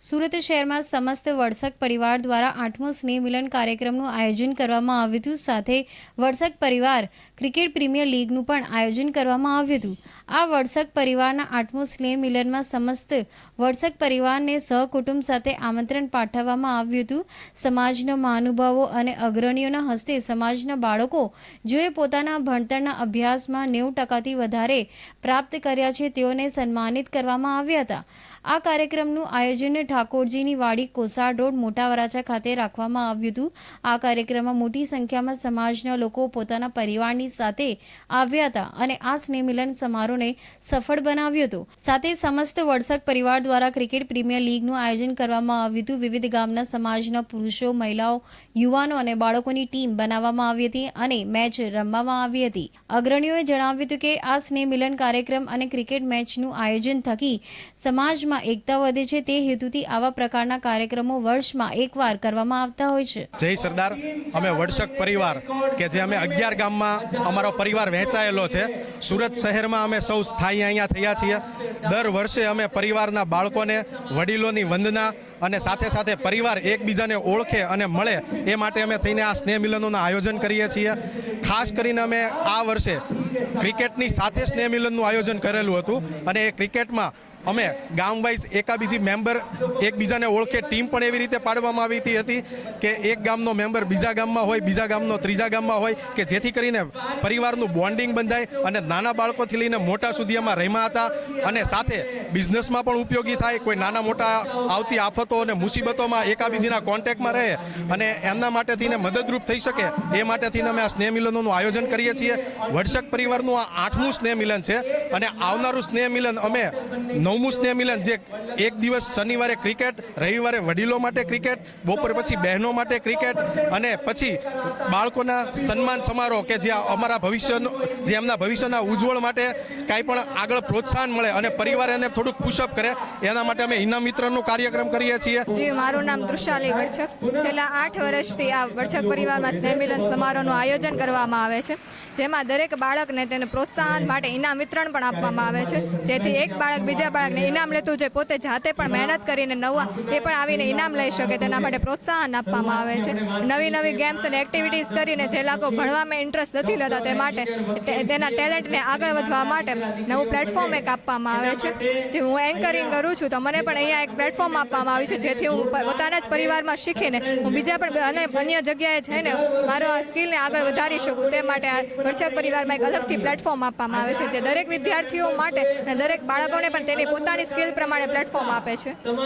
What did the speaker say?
સુરત શહેરમાં સમસ્ત વડસક પરિવાર દ્વારા આઠમો સ્નેહ મિલન કાર્યક્રમનું આયોજન કરવામાં આવ્યું હતું. સાથે વડસક પરિવાર ક્રિકેટ પ્રીમિયર લીગનું પણ આયોજન કરવામાં આવ્યું હતું. આ વડસક પરિવારના આઠમું સ્નેહ મિલનમાં સમસ્ત વડસક પરિવારને સહકુટુંબ સાથે આમંત્રણ પાઠવવામાં આવ્યું હતું. સમાજના મહાનુભાવો અને અગ્રણીઓના હસ્તે સમાજના બાળકો જેઓએ પોતાના ભણતરના અભ્યાસમાં નેવું ટકાથી વધારે પ્રાપ્ત કર્યા છે, તેઓને સન્માનિત કરવામાં આવ્યા હતા. આ કાર્યક્રમનું આયોજન ઠાકોરજીની વાડી કોસાડ રોડ મોટા વરાછા ખાતે રાખવામાં આવ્યું હતું. આ કાર્યક્રમમાં મોટી સંખ્યામાં સમાજના લોકો પોતાના પરિવારની સાથે આવ્યા હતા અને આ સ્નેહ મિલન સમારોહને સફળ બનાવ્યો હતો. સાથે સમસ્ત વડસક પરિવાર દ્વારા ક્રિકેટ પ્રીમિયર લીગનું આયોજન કરવામાં આવ્યું હતું. વિવિધ ગામના સમાજના પુરુષો, મહિલાઓ, યુવાનો અને બાળકોની ટીમ બનાવવામાં આવી હતી અને મેચ રમવામાં આવી હતી. અગ્રણીઓએ જણાવ્યું હતું કે આ સ્નેહ મિલન કાર્યક્રમ અને ક્રિકેટ મેચનું આયોજન થકી સમાજમાં એકતા વધે છે. તે હેતુથી આવા પ્રકારના કાર્યક્રમો વર્ષમાં એકવાર કરવામાં આવતા હોય છે. જય સરદાર. અમે વડસક પરિવાર કે જે અમે અગિયાર ગામમાં અમારો પરિવાર વહેંચાયેલો છે. સુરત શહેરમાં અમે સૌ સ્થાયી અહીંયા થયા છીએ. દર વર્ષે અમે પરિવારના બાળકોને, વડીલોની વંદના અને સાથે સાથે પરિવાર એકબીજાને ઓળખે અને મળે એ માટે અમે થઈને આ સ્નેહ મિલનોનું આયોજન કરીએ છીએ. ખાસ કરીને અમે આ વર્ષે ક્રિકેટની સાથે સ્નેહ મિલનનું આયોજન કરેલું હતું અને એ ક્રિકેટમાં અમે ગામ વાઇઝ એકાબીજી મેમ્બર એકબીજાને ઓળખે ટીમ પણ એવી રીતે પાડવામાં આવી હતી કે એક ગામનો મેમ્બર બીજા ગામમાં હોય, બીજા ગામનો ત્રીજા ગામમાં હોય કે જેથી કરીને પરિવારનું બોન્ડિંગ બંધાય અને નાના બાળકોથી લઈને મોટા સુધી એમાં રમ્યા હતા અને સાથે બિઝનેસમાં પણ ઉપયોગી થાય, કોઈ નાના મોટા આવતી આફતો અને મુસીબતોમાં એકાબીજીના કોન્ટેક્ટમાં રહે અને એમના માટે થઈને મદદરૂપ થઈ શકે એ માટે થઈને અમે આ સ્નેહ મિલનોનું આયોજન કરીએ છીએ. વડસક પરિવારનું આ આઠમું સ્નેહ મિલન છે અને આવનારું સ્નેહ મિલન અમે નવમું સ્નેહ મિલન જે એક દિવસ શનિવારે ક્રિકેટ, રવિવારે વડીલો માટે ક્રિકેટ, બપોર પછી બહેનો માટે ક્રિકેટ અને પછી બાળકોના સન્માન સમારોહ કે જે અમારા ભવિષ્યનો, જે એમના ભવિષ્યના ઉજ્જવળ માટે કાંઈ પણ આગળ પ્રોત્સાહન મળે અને પરિવાર એને થોડુંક પુશઅપ કરે, એના માટે અમે ઇનામ મિત્રનો કાર્યક્રમ કરીએ છીએ. જી, મારું નામ તૃષાલી વડછક છેલ્લા આઠ વર્ષથી આ વડછક પરિવારમાં સ્નેહમિલન સમારોહનું આયોજન કરવામાં આવે છે. જેમાં દરેક બાળકને તેને પ્રોત્સાહન માટે ઇનામ વિતરણ પણ આપવામાં આવે છે. જેથી એક બાળક બીજા બાળકને ઇનામ લેતું જે પોતે જાતે પણ મહેનત કરીને નવા એ પણ આવીને ઇનામ લઈ શકે તેના માટે પ્રોત્સાહન આપવામાં આવે છે. નવી નવી ગેમ્સ અને એક્ટિવિટીઝ કરીને જે લોકો ભણવામાં ઇન્ટરેસ્ટ નથી લેતા તે માટે તેના ટેલેન્ટને આગળ વધવા માટે નવું પ્લેટફોર્મ એક આપવામાં આવે છે. જે હું એન્કરિંગ કરું છું તો મને પણ અહીંયા એક પ્લેટફોર્મ આપવામાં આવ્યું છે જેથી હું પોતાના જ પરિવારમાં શીખીને હું બીજા પણ અને અન્ય જગ્યાએ જઈને મારો આ સ્કિલને આગળ વધારી શકું તે માટે આ વડછક પરિવારમાં એક અલગથી પ્લેટફોર્મ આપવામાં આવે છે જે દરેક વિદ્યાર્થીઓ માટે અને દરેક બાળકોને પણ તેની પોતાની સ્કિલ પ્રમાણે પ્લેટફોર્મ આપે છે.